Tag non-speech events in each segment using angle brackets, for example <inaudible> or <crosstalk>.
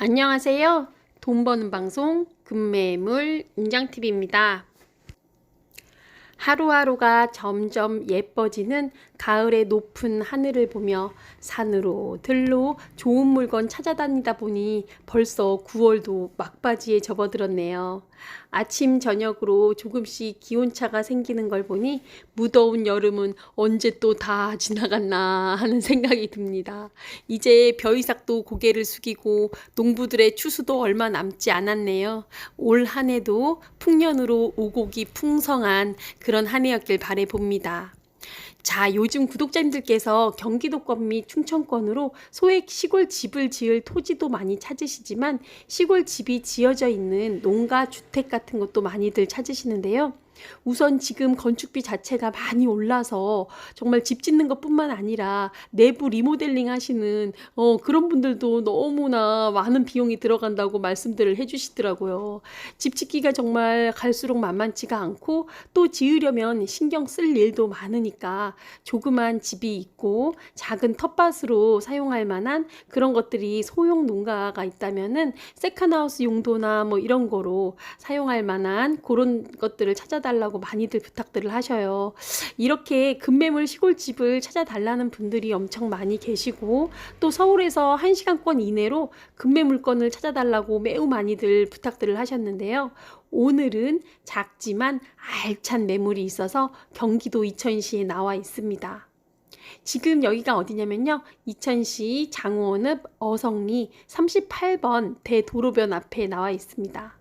안녕하세요. 돈 버는 방송 금매물 인장TV입니다. 하루하루가 점점 예뻐지는 가을의 높은 하늘을 보며 산으로 들로 좋은 물건 찾아다니다 보니 벌써 9월도 막바지에 접어들었네요. 아침 저녁으로 조금씩 기온차가 생기는 걸 보니 무더운 여름은 언제 또 다 지나갔나 하는 생각이 듭니다. 이제 벼이삭도 고개를 숙이고 농부들의 추수도 얼마 남지 않았네요. 올 한 해도 풍년으로 오곡이 풍성한 그런 한 해였길 바래 봅니다. 자, 요즘 구독자님들께서 경기도권 및 충청권으로 소액 시골 집을 지을 토지도 많이 찾으시지만 시골 집이 지어져 있는 농가 주택 같은 것도 많이들 찾으시는데요. 우선 지금 건축비 자체가 많이 올라서 정말 집 짓는 것뿐만 아니라 내부 리모델링 하시는 어, 그런 분들도 너무나 많은 비용이 들어간다고 말씀들을 해주시더라고요. 집 짓기가 정말 갈수록 만만치가 않고 또 지으려면 신경 쓸 일도 많으니까 조그만 집이 있고 작은 텃밭으로 사용할 만한 그런 것들이 소형 농가가 있다면은 세컨하우스 용도나 뭐 이런 거로 사용할 만한 그런 것들을 찾아 달라고 많이들 부탁들을 하셔요. 이렇게 급매물 시골집을 찾아달라는 분들이 엄청 많이 계시고 또 서울에서 1시간권 이내로 급매물건을 찾아달라고 매우 많이들 부탁들을 하셨는데요. 오늘은 작지만 알찬 매물이 있어서 경기도 이천시에 나와 있습니다. 지금 여기가 어디냐면요. 이천시 장호읍 어성리 38번 대도로변 앞에 나와 있습니다.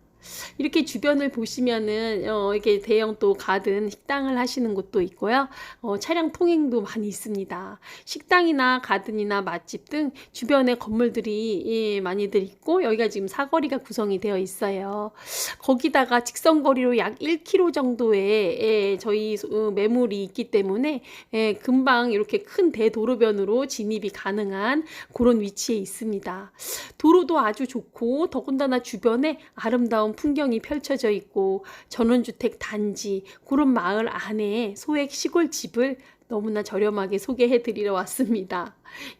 이렇게 주변을 보시면은 어, 이렇게 대형 또 가든 식당을 하시는 곳도 있고요. 어, 차량 통행도 많이 있습니다. 식당이나 가든이나 맛집 등 주변에 건물들이 예, 많이들 있고 여기가 지금 사거리가 구성이 되어 있어요. 거기다가 직선 거리로 약 1km 정도의 예, 저희 어, 매물이 있기 때문에 예, 금방 이렇게 큰 대도로변으로 진입이 가능한 그런 위치에 있습니다. 도로도 아주 좋고 더군다나 주변에 아름다운 풍경이 펼쳐져 있고 전원주택 단지 그런 마을 안에 소액 시골 집을 너무나 저렴하게 소개해 드리러 왔습니다.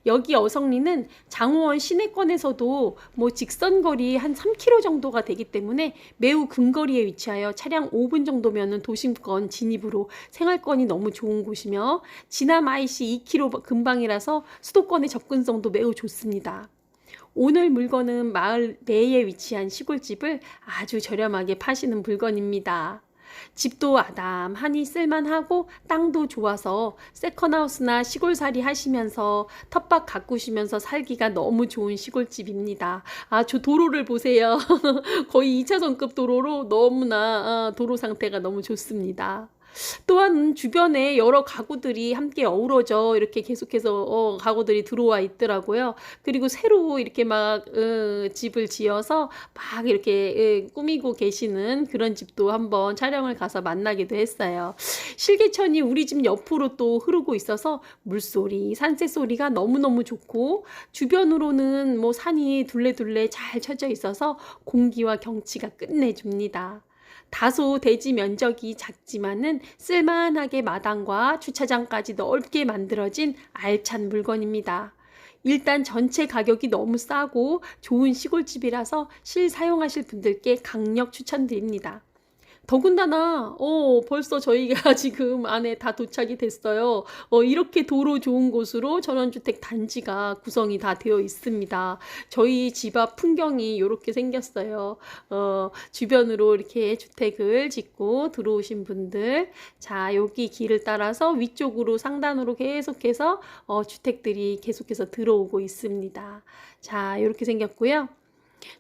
여기 어성리는 장호원 시내권에서도 뭐 직선거리 한 3km 정도가 되기 때문에 매우 근거리에 위치하여 차량 5분 정도면은 도심권 진입으로 생활권이 너무 좋은 곳이며 지남 IC 2km 근방이라서 수도권의 접근성도 매우 좋습니다. 오늘 물건은 마을 내에 위치한 시골집을 아주 저렴하게 파시는 물건입니다. 집도 아담하니 쓸만하고 땅도 좋아서 세컨하우스나 시골살이 하시면서 텃밭 가꾸시면서 살기가 너무 좋은 시골집입니다. 아, 저 도로를 보세요. <laughs> 거의 2차선급 도로로 너무나 아, 도로 상태가 너무 좋습니다. 또한 주변에 여러 가구들이 함께 어우러져 이렇게 계속해서 어, 가구들이 들어와 있더라고요. 그리고 새로 이렇게 막 어, 집을 지어서 막 이렇게 어, 꾸미고 계시는 그런 집도 한번 촬영을 가서 만나기도 했어요. 실개천이 우리 집 옆으로 또 흐르고 있어서 물소리, 산새 소리가 너무너무 좋고 주변으로는 뭐 산이 둘레둘레 잘 쳐져 있어서 공기와 경치가 끝내줍니다. 다소 대지 면적이 작지만은 쓸만하게 마당과 주차장까지 넓게 만들어진 알찬 물건입니다. 일단 전체 가격이 너무 싸고 좋은 시골집이라서 실 사용하실 분들께 강력 추천드립니다. 더군다나 어 벌써 저희가 <laughs> 지금 안에 다 도착이 됐어요. 어 이렇게 도로 좋은 곳으로 전원주택 단지가 구성이 다 되어 있습니다. 저희 집 앞 풍경이 이렇게 생겼어요. 어 주변으로 이렇게 주택을 짓고 들어오신 분들 자 여기 길을 따라서 위쪽으로 상단으로 계속해서 어 주택들이 계속해서 들어오고 있습니다. 자 이렇게 생겼고요.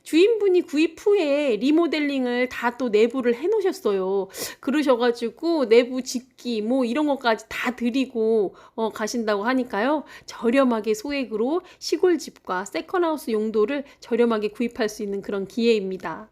주인분이 구입 후에 리모델링을 다 또 내부를 해 놓으셨어요. 그러셔가지고 내부 집기 뭐 이런 것까지 다 드리고 어, 가신다고 하니까요. 저렴하게 소액으로 시골집과 세컨하우스 용도를 저렴하게 구입할 수 있는 그런 기회입니다.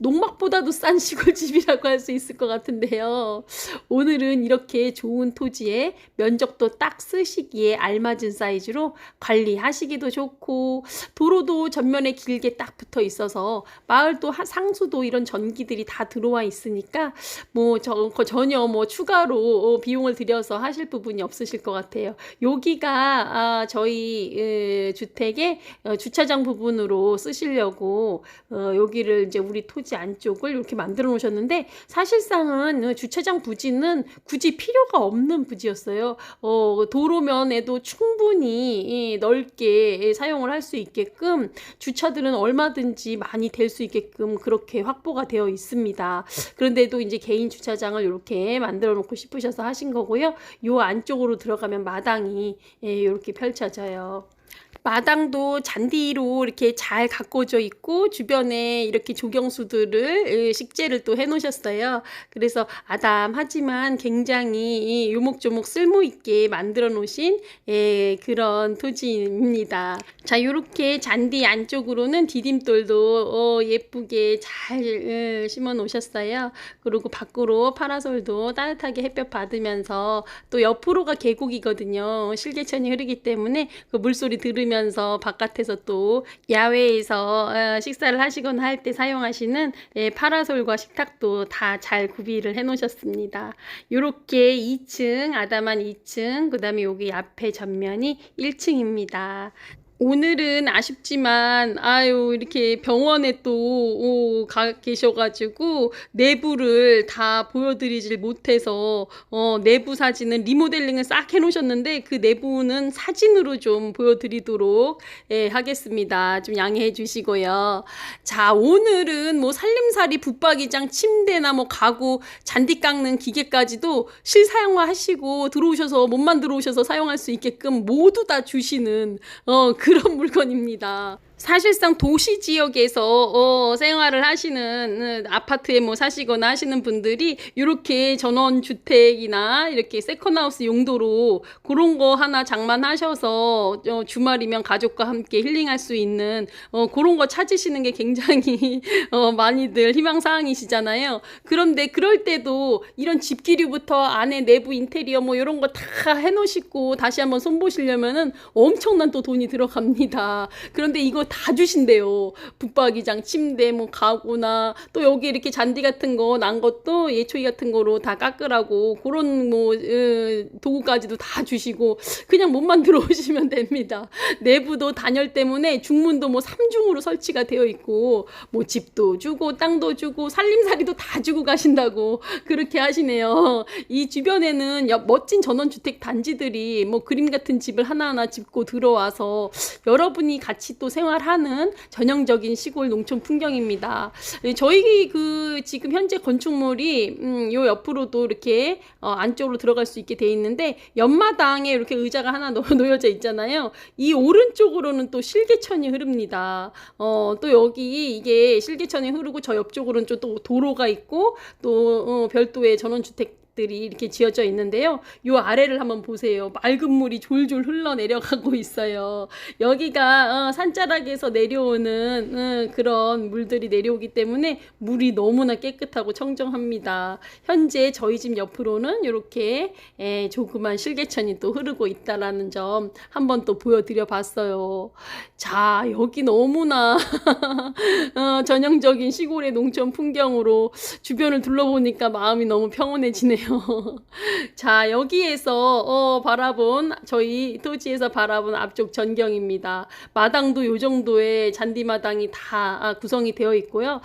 농막보다도 싼 시골집이라고 할 수 있을 것 같은데요. 오늘은 이렇게 좋은 토지에 면적도 딱 쓰시기에 알맞은 사이즈로 관리하시기도 좋고 도로도 전면에 길게 딱 붙어 있어서 마을도 하- 상수도 이런 전기들이 다 들어와 있으니까 뭐 저, 거- 전혀 뭐 추가로 어, 비용을 들여서 하실 부분이 없으실 것 같아요. 여기가 아, 저희 에, 주택의 어, 주차장 부분으로 쓰시려고 어, 여기를 이제 우리 토지 안쪽을 이렇게 만들어 놓으셨는데 사실상은 어, 주차장 부지는 굳이 필요가 없는 부지였어요. 어, 도로면에도 충분히 이, 넓게 사용을 할 수 있게끔 주차들은 얼마든지 많이 될 수 있게끔 그렇게 확보가 되어 있습니다. 그런데도 이제 개인 주차장을 이렇게 만들어 놓고 싶으셔서 하신 거고요. 요 안쪽으로 들어가면 마당이 예, 이렇게 펼쳐져요. 마당도 잔디로 이렇게 잘 가꿔져 있고 주변에 이렇게 조경수들을 예, 식재를 또 해놓으셨어요. 그래서 아담하지만 굉장히 요목조목 쓸모 있게 만들어 놓으신 예, 그런 토지입니다. 자, 이렇게 잔디 안쪽으로는 디딤돌도 어, 예쁘게 잘 예, 심어 놓으셨어요. 그리고 밖으로 파라솔도 따뜻하게 햇볕 받으면서 또 옆으로가 계곡이거든요. 실개천이 흐르기 때문에 그 물소리 들으면서 바깥에서 또 야외에서 어, 식사를 하시거나 할 때 사용하시는 예, 파라솔과 식탁도 다 잘 구비를 해 놓으셨습니다. 요렇게 2층, 아담한 2층, 그 다음에 여기 앞에 전면이 1층입니다. 오늘은 아쉽지만 아유 이렇게 병원에 또 오, 가 계셔가지고 내부를 다 보여드리질 못해서 어, 내부 사진은 리모델링을 싹 해놓으셨는데 그 내부는 사진으로 좀 보여드리도록 예, 하겠습니다. 좀 양해해 주시고요. 자 오늘은 뭐 살림살이 붙박이장 침대나 뭐 가구 잔디 깎는 기계까지도 실사용화 하시고 들어오셔서 몸만 들어오셔서 사용할 수 있게끔 모두 다 주시는 어, 그런 물건입니다. 사실상 도시 지역에서 어, 생활을 하시는 어, 아파트에 뭐 사시거나 하시는 분들이 이렇게 전원 주택이나 이렇게 세컨하우스 용도로 그런 거 하나 장만하셔서 어, 주말이면 가족과 함께 힐링할 수 있는 어, 그런 거 찾으시는 게 굉장히 <laughs> 어, 많이들 희망 사항이시잖아요. 그런데 그럴 때도 이런 집기류부터 안에 내부 인테리어 뭐 이런 거 다 해놓으시고 다시 한번 손보시려면은 엄청난 또 돈이 들어갑니다. 그런데 이거 다 주신대요. 붙박이장, 침대, 뭐 가구나 또 여기 이렇게 잔디 같은 거 난 것도 예초이 같은 거로 다 깎으라고 그런 뭐 으, 도구까지도 다 주시고 그냥 몸만 <laughs> 들어오시면 됩니다. 내부도 단열 때문에 중문도 뭐 3중으로 설치가 되어 있고 뭐 집도 주고 땅도 주고 살림살이도 다 주고 가신다고 그렇게 하시네요. 이 주변에는 여- 멋진 전원주택 단지들이 뭐 그림 같은 집을 하나하나 짓고 들어와서 여러분이 같이 또 생활 하는 전형적인 시골 농촌 풍경입니다. 예, 저희 그 지금 현재 건축물이 음, 요 옆으로도 이렇게 어, 안쪽으로 들어갈 수 있게 돼 있는데 옆마당에 이렇게 의자가 하나 놓, <laughs> 놓여져 있잖아요. 이 오른쪽으로는 또 실개천이 흐릅니다. 어, 또 여기 이게 실개천이 흐르고 저 옆쪽으로는 좀또 도로가 있고 또 어, 별도의 전원주택 들이 이렇게 지어져 있는데요. 요 아래를 한번 보세요. 맑은 물이 졸졸 흘러내려가고 있어요. 여기가 어, 산자락에서 내려오는 어, 그런 물들이 내려오기 때문에 물이 너무나 깨끗하고 청정합니다. 현재 저희 집 옆으로는 이렇게 에, 조그만 실개천이 또 흐르고 있다라는 점 한번 또 보여드려 봤어요. 자, 여기 너무나 <laughs> 어, 전형적인 시골의 농촌 풍경으로 주변을 둘러보니까 마음이 너무 평온해지네요. <laughs> 자, 여기에서 어, 바라본 저희 토지에서 바라본 앞쪽 전경입니다. 마당도 요 정도의 잔디 마당이 다 아, 구성이 되어 있고요.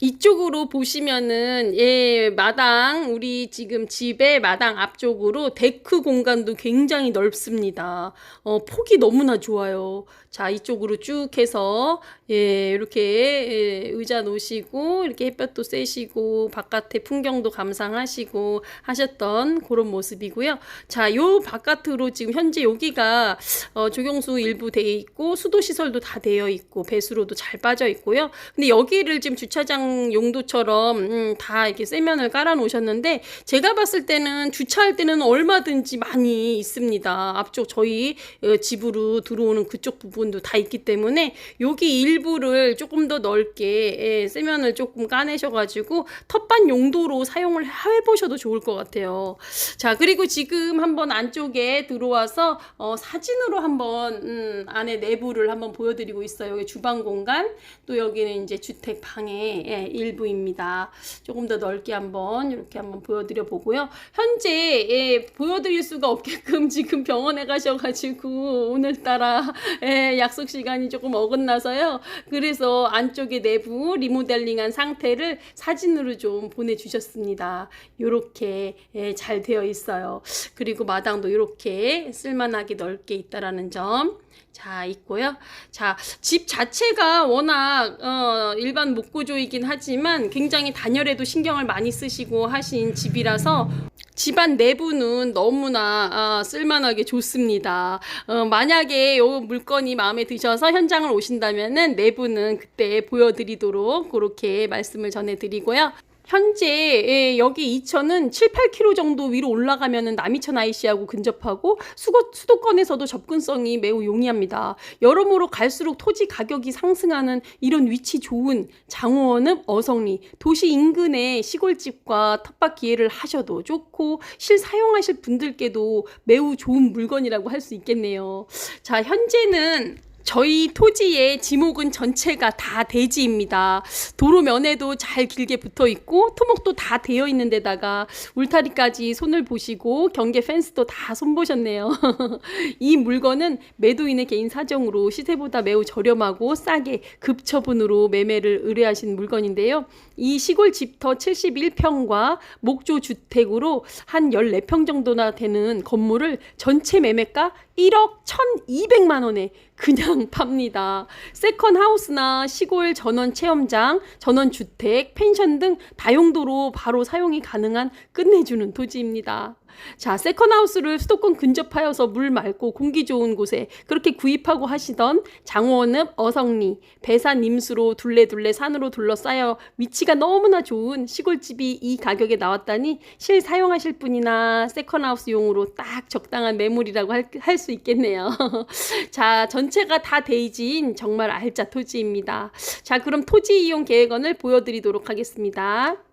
이쪽으로 보시면은 예 마당 우리 지금 집의 마당 앞쪽으로 데크 공간도 굉장히 넓습니다. 어 폭이 너무나 좋아요. 자 이쪽으로 쭉 해서 예 이렇게 예, 의자 놓으시고 이렇게 햇볕도 쐬시고 바깥의 풍경도 감상하시고 하셨던 그런 모습이고요. 자 요 바깥으로 지금 현재 여기가 어, 조경수 일부 되어 있고 수도 시설도 다 되어 있고 배수로도 잘 빠져 있고요. 근데 여기를 지금 주차장 주차장 용도처럼 음, 다 이렇게 세면을 깔아 놓으셨는데 제가 봤을 때는 주차할 때는 얼마든지 많이 있습니다. 앞쪽 저희 어, 집으로 들어오는 그쪽 부분 도 다 있기 때문에 여기 일부를 조금 더 넓게 예, 세면을 조금 까내셔가지고 텃밭 용도로 사용을 해보셔도 좋을 것 같아요. 자 그리고 지금 한번 안쪽에 들어와서 어, 사진으로 한번 음, 안에 내부를 한번 보여드리고 있어요. 여기 주방 공간 또 여기는 이제 주택 방의 예, 일부입니다. 조금 더 넓게 한번 이렇게 한번 보여드려 보고요. 현재 예, 보여드릴 수가 없게끔 <laughs> 지금 병원에 가셔가지고 오늘따라 예, 약속 시간이 조금 어긋나서요. 그래서 안쪽에 내부 리모델링한 상태를 사진으로 좀 보내주셨습니다. 이렇게 예, 잘 되어 있어요. 그리고 마당도 이렇게 쓸만하게 넓게 있다라는 점. 자, 있고요. 자, 집 자체가 워낙 어, 일반 목구조이긴 하지만 굉장히 단열에도 신경을 많이 쓰시고 하신 집이라서 집안 내부는 너무나 아, 쓸만하게 좋습니다. 어, 만약에 요 물건이 마음에 드셔서 현장을 오신다면은 내부는 그때 보여드리도록 그렇게 말씀을 전해드리고요. 현재 예, 여기 이천은 7, 8km 정도 위로 올라가면은 남이천 IC하고 근접하고 수도, 수도권에서도 접근성이 매우 용이합니다. 여러모로 갈수록 토지 가격이 상승하는 이런 위치 좋은 장호원읍 어성리 도시 인근의 시골집과 텃밭 기회를 하셔도 좋고 실 사용하실 분들께도 매우 좋은 물건이라고 할 수 있겠네요. 자, 현재는 저희 토지의 지목은 전체가 다 대지입니다. 도로 면에도 잘 길게 붙어 있고 토목도 다 되어 있는 데다가 울타리까지 손을 보시고 경계 펜스도 다 손보셨네요. <laughs> 이 물건은 매도인의 개인 사정으로 시세보다 매우 저렴하고 싸게 급처분으로 매매를 의뢰하신 물건인데요. 이 시골 집터 71평과 목조 주택으로 한 14평 정도나 되는 건물을 전체 매매가 1억 1,200만 원에 그냥 <laughs> 팝니다. 세컨 하우스나 시골 전원 체험장, 전원 주택, 펜션 등 다용도로 바로 사용이 가능한 끝내주는 토지입니다. 자, 세컨하우스를 수도권 근접하여서 물 맑고 공기 좋은 곳에 그렇게 구입하고 하시던 장원읍 어성리, 배산 임수로 둘레둘레 산으로 둘러싸여 위치가 너무나 좋은 시골집이 이 가격에 나왔다니 실 사용하실 분이나 세컨하우스용으로 딱 적당한 매물이라고 할 수 있겠네요. <laughs> 자, 전체가 다 데이지인 정말 알짜 토지입니다. 자, 그럼 토지 이용 계획안을 보여드리도록 하겠습니다.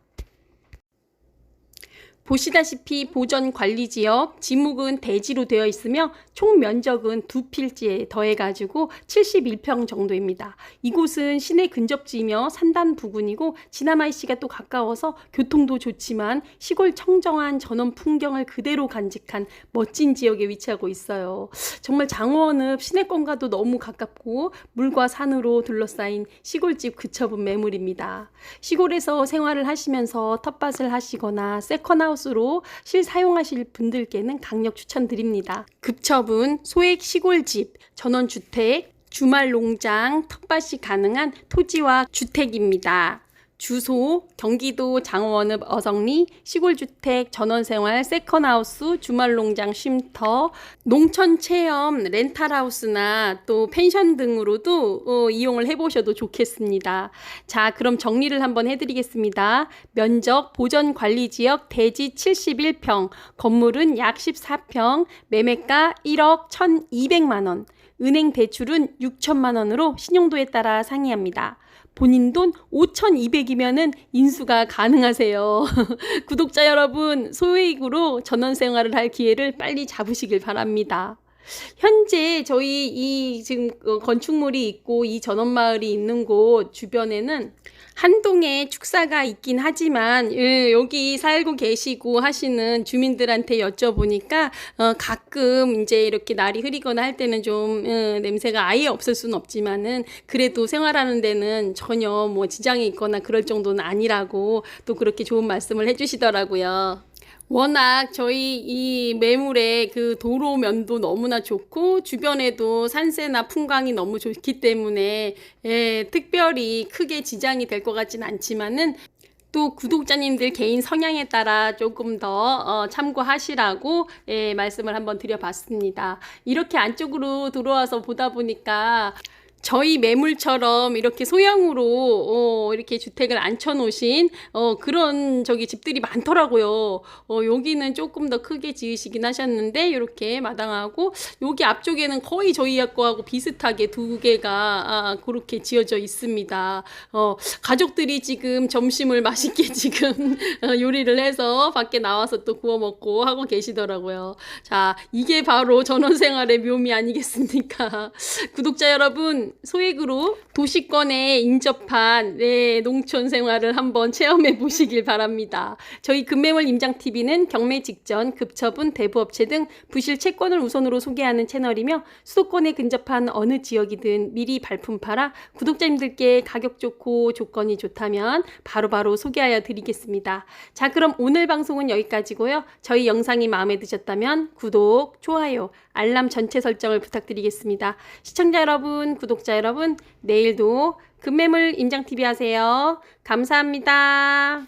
보시다시피 보전 관리 지역 지목은 대지로 되어 있으며 총 면적은 두 필지에 더해 가지고 71평 정도입니다. 이곳은 시내 근접지이며 산단 부근이고 지나마이시가 또 가까워서 교통도 좋지만 시골 청정한 전원 풍경을 그대로 간직한 멋진 지역에 위치하고 있어요. 정말 장원읍 시내권과도 너무 가깝고 물과 산으로 둘러싸인 시골집 그처분 매물입니다. 시골에서 생활을 하시면서 텃밭을 하시거나 세컨하우스 하우스로 실 사용하실 분들께는 강력 추천드립니다. 급처분, 소액 시골집, 전원주택, 주말 농장, 텃밭이 가능한 토지와 주택입니다. 주소 경기도 장원읍 어성리 시골주택 전원생활 세컨하우스 주말농장 쉼터 농촌체험 렌탈하우스나 또 펜션 등으로도 어, 이용을 해보셔도 좋겠습니다. 자 그럼 정리를 한번 해드리겠습니다. 면적 보전관리지역 대지 71평 건물은 약 14평 매매가 1억 1200만원 은행 대출은 6천만 원으로 신용도에 따라 상이합니다. 본인 돈 5,200이면은 인수가 가능하세요. <laughs> 구독자 여러분, 소액으로 전원 생활을 할 기회를 빨리 잡으시길 바랍니다. 현재 저희 이 지금 어, 건축물이 있고 이 전원마을이 있는 곳 주변에는 한동에 축사가 있긴 하지만 예, 여기 살고 계시고 하시는 주민들한테 여쭤보니까 어, 가끔 이제 이렇게 날이 흐리거나 할 때는 좀 어, 냄새가 아예 없을 수는 없지만은 그래도 생활하는 데는 전혀 뭐 지장이 있거나 그럴 정도는 아니라고 또 그렇게 좋은 말씀을 해주시더라고요. 워낙 저희 이 매물의 그 도로면도 너무나 좋고 주변에도 산세나 풍광이 너무 좋기 때문에 예, 특별히 크게 지장이 될 것 같진 않지만은 또 구독자님들 개인 성향에 따라 조금 더 어, 참고하시라고 예, 말씀을 한번 드려봤습니다. 이렇게 안쪽으로 들어와서 보다 보니까 저희 매물처럼 이렇게 소형으로 어, 이렇게 주택을 앉혀놓으신 어, 그런 저기 집들이 많더라고요. 어, 여기는 조금 더 크게 지으시긴 하셨는데 이렇게 마당하고 여기 앞쪽에는 거의 저희 거하고 비슷하게 두 개가 아, 그렇게 지어져 있습니다. 어, 가족들이 지금 점심을 <laughs> 맛있게 지금 어, 요리를 해서 밖에 나와서 또 구워 먹고 하고 계시더라고요. 자, 이게 바로 전원 생활의 묘미 아니겠습니까? <laughs> 구독자 여러분, 소액으로 도시권에 인접한 네, 농촌 생활을 한번 체험해 보시길 바랍니다. 저희 금매물 임장TV는 경매 직전, 급처분, 대부업체 등 부실 채권을 우선으로 소개하는 채널이며 수도권에 근접한 어느 지역이든 미리 발품 팔아 구독자님들께 가격 좋고 조건이 좋다면 바로바로 소개하여 드리겠습니다. 자, 그럼 오늘 방송은 여기까지고요. 저희 영상이 마음에 드셨다면 구독, 좋아요, 알람 전체 설정을 부탁드리겠습니다. 시청자 여러분, 구독자 여러분, 내일도 금매물 임장TV 하세요. 감사합니다.